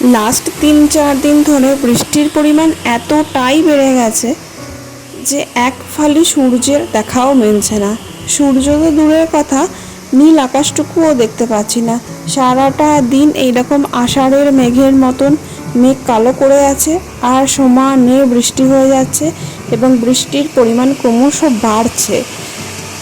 Last তিন, চার দিন ধরে বৃষ্টির পরিমাণ এতটাই বেড়ে গেছে যে এক ফালি সূর্যের দেখাও মিলছে না। সূর্য তো দূরের কথা নীল আকাশটুকুও দেখতে পাচ্ছি না। সারাটা দিন এইরকম আষাঢ়ের মেঘের মতন মেঘ কালো করে আছে আর সমানে বৃষ্টি হয়ে যাচ্ছে এবং বৃষ্টির পরিমাণ ক্রমশ বাড়ছে।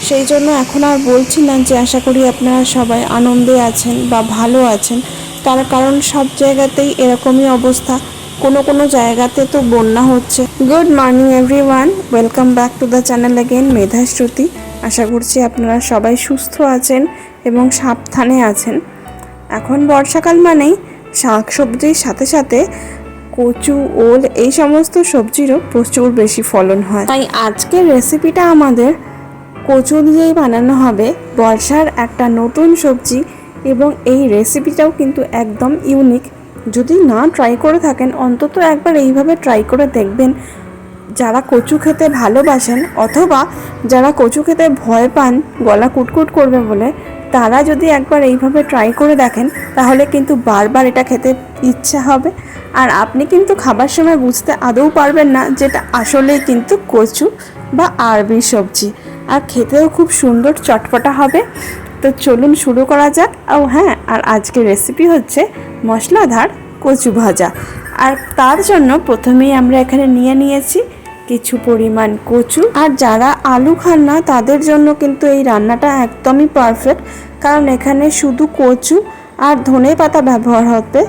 সেই জন্য এখন আর বলছি না যে আশা করি আপনারা সবাই আনন্দে আছেন বা ভালো আছেন। তার কারণ সব জায়গাতেই এরকমই অবস্থা। কোনো কোনো জায়গাতে তো বন্যা হচ্ছে। Good morning everyone, welcome back to the channel again Medha Shruti. আশা করছি আপনারা সবাই সুস্থ আছেন এবং সাবধানে আছেন। এখন বর্ষাকাল মানেই শাক সবজির সাথে সাথে কচু, ওল এই সমস্ত সবজিরও প্রচুর বেশি ফলন হয়। তাই আজকের রেসিপিটা আমাদের কচু দিয়েই বানানো হবে। বর্ষার একটা নতুন সবজি এবং এই রেসিপিটাও কিন্তু একদম ইউনিক যদি না ট্রাই করে থাকেন, অন্তত একবার এইভাবে ট্রাই করে দেখবেন। যারা কচু খেতে ভালোবাসেন অথবা যারা কচু খেতে ভয় পান, গলা কুটকুট করবে বলে, তারা যদি একবার এইভাবে ট্রাই করে দেখেন, তাহলে কিন্তু বারবার এটা খেতে ইচ্ছা হবে। আর আপনি কিন্তু খাবার সময় বুঝতে আদৌ পারবেন না যেটা আসলেই কিন্তু কচু বা আরবি সবজি। আর খেতেও খুব সুন্দর চটপটা হবে। তো চলুন শুরু করা যাক। ও হ্যাঁ আর আজকের রেসিপি হচ্ছে মশলাধার কচু ভাজা। আর তার জন্য প্রথমেই আমরা এখানে নিয়ে নিয়েছি কিছু পরিমাণ কচু। আর যারা আলু খান না, তাদের জন্য কিন্তু এই রান্নাটা একদমই পারফেক্ট কারণ এখানে শুধু কচু আর ধনে পাতা ব্যবহার হবে।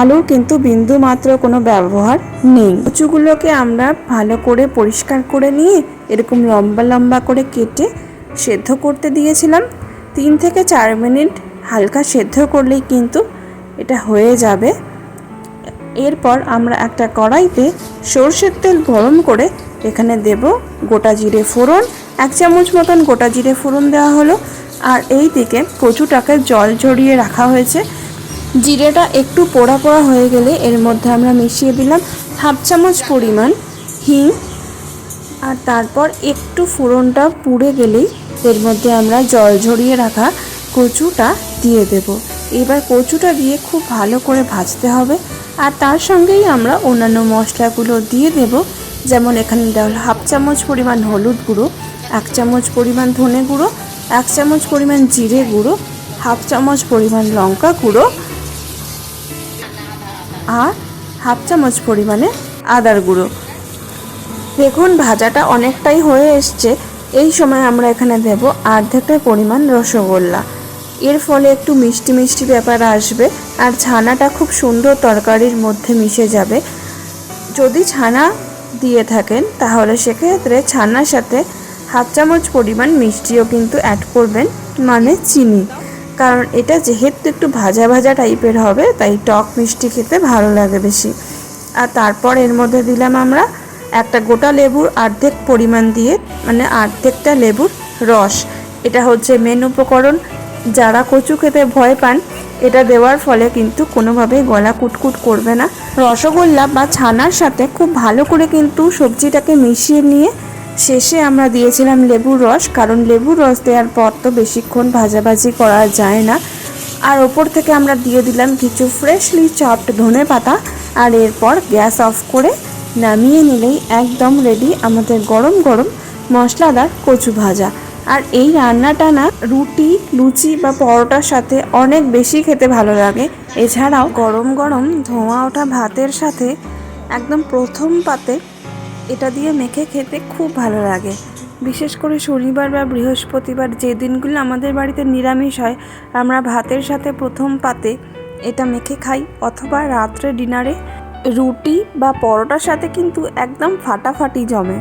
আলুর কিন্তু বিন্দু মাত্র কোনো ব্যবহার নেই। কচুগুলোকে আমরা ভালো করে পরিষ্কার করে নিয়ে এরকম লম্বা লম্বা করে কেটে সেদ্ধ করতে দিয়েছিলাম। তিন থেকে চার মিনিট হালকা সেদ্ধ করলেই কিন্তু এটা হয়ে যাবে। এরপর আমরা একটা কড়াইতে সর্ষের তেল গরম করে এখানে দেব গোটা জিরে ফোড়ন, এক চামচ মতন গোটা জিরে ফোড়ন দেওয়া হলো। আর এই দিকে কচুটাকে জল ঝরিয়ে রাখা হয়েছে। জিরেটা একটু পোড়া পোড়া হয়ে গেলে এর মধ্যে আমরা মিশিয়ে দিলাম হাফ চামচ পরিমাণ হিং। আর তারপর একটু ফোড়নটা পুড়ে গেলেই এর মধ্যে আমরা জল ঝরিয়ে রাখা কচুটা দিয়ে দেব। এবার কচুটা দিয়ে খুব ভালো করে ভাজতে হবে আর তার সঙ্গেই আমরা অন্যান্য মশলাগুলো দিয়ে দেব। যেমন এখানে দেওয়া হাফ চামচ পরিমাণ হলুদ গুঁড়ো, এক চামচ পরিমাণ ধনে গুঁড়ো, এক চামচ পরিমাণ জিরে গুঁড়ো, হাফ চামচ পরিমাণ লঙ্কা গুঁড়ো আর হাফ চামচ পরিমাণে আদার গুঁড়ো। দেখুন, ভাজাটা অনেকটাই হয়ে এসছে। এই সময় আমরা এখানে দেব অর্ধেকটা পরিমাণ রসগোল্লা। এর ফলে একটু মিষ্টি মিষ্টি ব্যাপার আসবে আর ছানাটা খুব সুন্দর তরকারির মধ্যে মিশে যাবে। যদি ছানা দিয়ে থাকেন, তাহলে সেক্ষেত্রে ছানার সাথে হাফ চামচ পরিমাণ মিষ্টিও কিন্তু অ্যাড করবেন মানে চিনি। কারণ এটা যেহেতু একটু ভাজা ভাজা টাইপের হবে, তাই টক মিষ্টি খেতে ভালো লাগে বেশি। আর তারপর এর মধ্যে দিলাম আমরা একটা গোটা লেবুর অর্ধেক পরিমাণ দিয়ে মানে অর্ধেকটা লেবুর রস। এটা হচ্ছে মেন উপকরণ। যারা কচু খেতে ভয় পান, এটা দেওয়ার ফলে কিন্তু কোনোভাবেই গলা কুটকুট করবে না। রসগোল্লা বা ছানার সাথে খুব ভালো করে কিন্তু সবজিটাকে মিশিয়ে নিয়ে শেষে আমরা দিয়েছিলাম লেবুর রস, কারণ লেবুর রস দেওয়ার পর তো বেশিক্ষণ ভাজাভাজি করা যায় না। আর ওপর থেকে আমরা দিয়ে দিলাম কিছু ফ্রেশলি চপড ধনে পাতা আর এরপর গ্যাস অফ করে নামিয়ে নিলেই একদম রেডি আমাদের গরম গরম মশলাদার কচু ভাজা। আর এই রান্নাটা না রুটি, লুচি বা পরোটার সাথে অনেক বেশি খেতে ভালো লাগে। এছাড়াও গরম গরম ধোঁয়া ওঠা ভাতের সাথে একদম প্রথম পাতে এটা দিয়ে মেখে খেতে খুব ভালো লাগে। বিশেষ করে শনিবার বা বৃহস্পতিবার যে দিনগুলো আমাদের বাড়িতে নিরামিষ হয়, আমরা ভাতের সাথে প্রথম পাতে এটা মেখে খাই অথবা রাত্রে ডিনারে রুটি বা পরোটার সাথে কিন্তু একদম ফাটাফাটি জমে।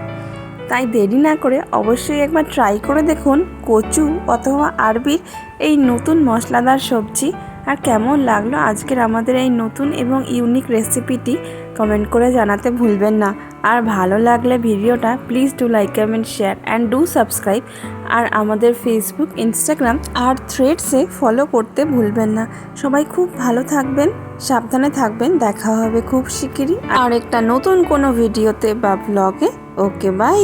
তাই দেরি না করে অবশ্যই একবার ট্রাই করে দেখুন কচু অথবা আরবির এই নতুন মশলাদার সবজি। আর কেমন লাগল আজকের আমাদের এই নতুন এবং ইউনিক রেসিপিটি কমেন্ট করে জানাতে ভুলবেন না। আর ভালো লাগলে ভিডিওটা please do like comment share and do subscribe আর আমাদের ফেসবুক ইনস্টাগ্রাম আর থ্রেডসে ফলো করতে ভুলবেন না। সবাই খুব ভালো থাকবেন, সাবধানে থাকবেন। দেখা হবে খুব শিগগিরই। আর একটা নতুন কোনো ভিডিওতে বা ব্লগে ওকে বাই